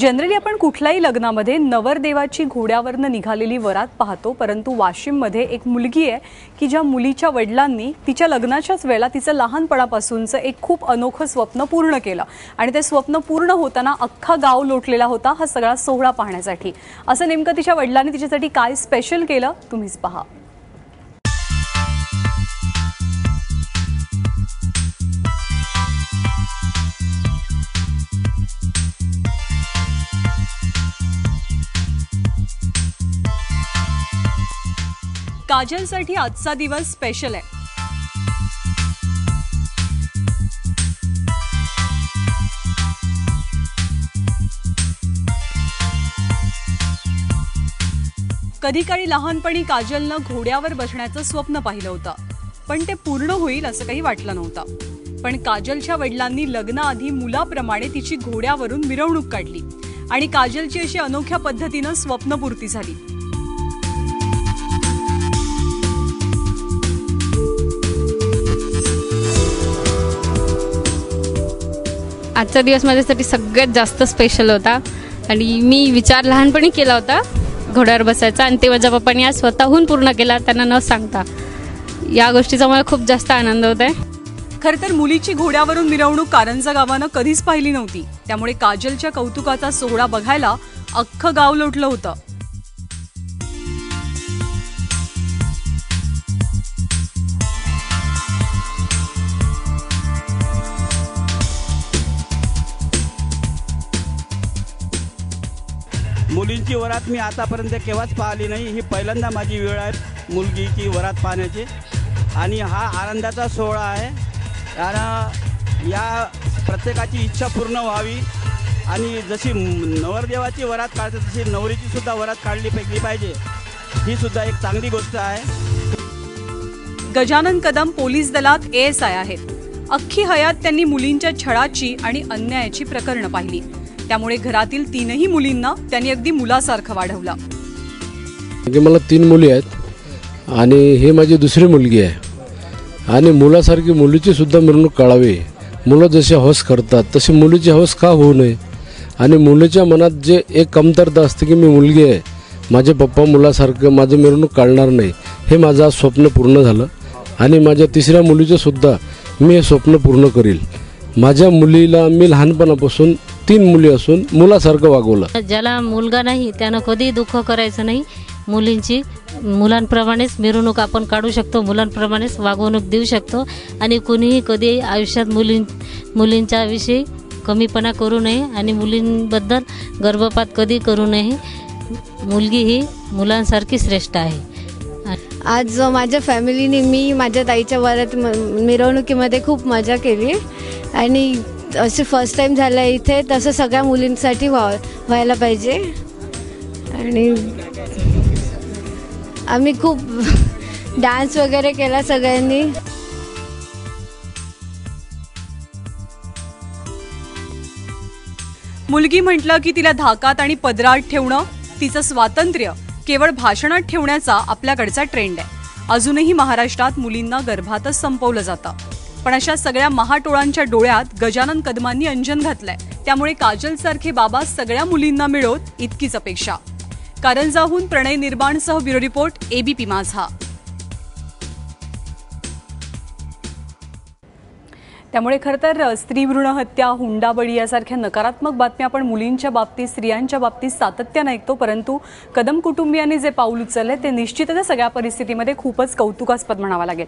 Generally आपण कुठल्याही लग्नामध्ये नवरदेवाची घोड्यावरनं निघालेली वरात पाहतो परंतु वाशिममध्ये एक मुलगी आहे की ज्या मुलीच्या वडिलांनी तिच्या लग्नाच्याच वेळेला तिचं लहानपणापासूनचं एक खूप अनोखं स्वप्न पूर्ण केलं. आणि ते स्वप्न पूर्ण होताना अख्खा गाव लोटलेला होता हा सगळा सोहळा पाहण्यासाठी. असं नेमकं तिच्या वडिलांनी तिच्यासाठी काय स्पेशल केलं? तुम्हीच पहा. काजलसाठी आजचा दिवस स्पेशल आहे. कधी काळी लहानपणी काजलनं घोड्यावर बसण्याचं स्वप्न पाहिलं होतं. पण ते पूर्ण होईल असं काही वाटलं नव्हतं. पण काजलच्या वडिलांनी लग्नाआधी मुलाप्रमाणे तिची घोड्यावरून मिरवणूक काढली. आणि काजलची अशी अनोख्या पद्धतीनं स्वप्नपूर्ती झाली. आजचा दिवस माझ्यासाठी सगळ्यात जास्त स्पेशल होता. आणि मी विचार लहानपणी केला होता घोड्यावर बसायचा. आणि ते माझ्या पप्पांनी आज स्वतःहून पूर्ण केला त्यांना न सांगता. या गोष्टीचा मला खूप जास्त आनंद होत आहे खर तर मुलीची घोड्यावरून मिरवणूक कारंजा गावानं कधीच पाहिली नव्हती. त्यामुळे काजलच्या कौतुकाचा सोहळा बघायला अख्खं गाव लोटलं होतं. मुलींची वरात मी आतापर्यंत केव्हाच पाहिली नाही. ही पहिल्यांदा माझी वेळ आहे मुलगीची वरात पाहण्याची. आणि हा आनंदाचा सोहळा आहे. आणि या प्रत्येकाची इच्छा पूर्ण व्हावी. आणि जशी नवरदेवाची वरात काढते तशी नवरीची सुद्धा वरात काढली फेकली पाहिजे. ही सुद्धा एक चांगली गोष्ट आहे. गजानन कदम पोलीस दलात एस आय आहेत. अख्खी हयात त्यांनी मुलींच्या छळाची आणि अन्यायाची प्रकरणं पाहिली. त्यामुळे घरातील तीनही मुलींना त्यांनी अगदी मुलासारखं वाढवलं. म्हणजे मला तीन मुली आहेत आणि ही माझी दुसरी मुलगी आहे. आणि मुलासारखी मुलीची सुद्धा मिरवणूक काढावी. मुलं जसे हौस करतात तशी मुलीची हौस का होऊ नये? आणि मुलीच्या मनात जे एक कमतरता असते की मी मुलगी आहे माझे पप्पा मुलासारखं माझं मिरवणूक काढणार नाही हे माझं आज स्वप्न पूर्ण झालं. आणि माझ्या तिसऱ्या मुलीचं सुद्धा मी हे स्वप्न पूर्ण करील. माझ्या मुलीला मी लहानपणापासून तीन मुली असून मुलासारखं वागवलं. ज्याला मुलगा नाही त्यानं कधी दुःख करायचं नाही. मुलींची मुलांप्रमाणेच मिरवणूक आपण काढू शकतो मुलांप्रमाणेच वागवणूक देऊ शकतो आणि कोणीही कधी आयुष्यात मुलीं मुलींच्या विषयी कमीपणा करू नये आणि मुलींबद्दल गर्भपात कधी करू नये. मुलगी ही मुलांसारखी श्रेष्ठ आहे. आज माझ्या फॅमिलीने मी माझ्या ताईच्या वरात म- मिरवणुकीमध्ये खूप मजा केली. आणि असे फर्स्ट टाईम झालं आहे इथे तसं सगळ्या मुलींसाठी व्हा व्हायला पाहिजे. आणि आम्ही खूप डान्स वगैरे केला सगळ्यांनी. मुलगी म्हटलं की तिला धाकात आणि पदरात ठेवणं तिचं स्वातंत्र्य. केवळ भाषणात ठेवण्याचा आपल्याकडचा ट्रेंड आहे. अजूनही महाराष्ट्रात मुलींना गर्भातच संपवलं जातं. पण अशा सगळ्या महाटोळांच्या डोळ्यात गजानन कदमांनी अंजन घातलंय. त्यामुळे काजल सारखे बाबा सगळ्या मुलींना मिळोत इतकीच अपेक्षा. कारंजाहून प्रणय निर्माणसह ब्युरो रिपोर्ट एबीपी माझा. त्यामुळे खरं तर स्त्री भ्रूण हत्या हुंडाबळी यासारख्या नकारात्मक बातम्या आपण मुलींच्या बाबतीत स्त्रियांच्या बाबतीत सातत्यानं ऐकतो परंतु कदम कुटुंबियांनी जे पाऊल उचलले ते निश्चितच सगळ्या परिस्थितीमध्ये खूपच कौतुकास्पद म्हणावं लागेल.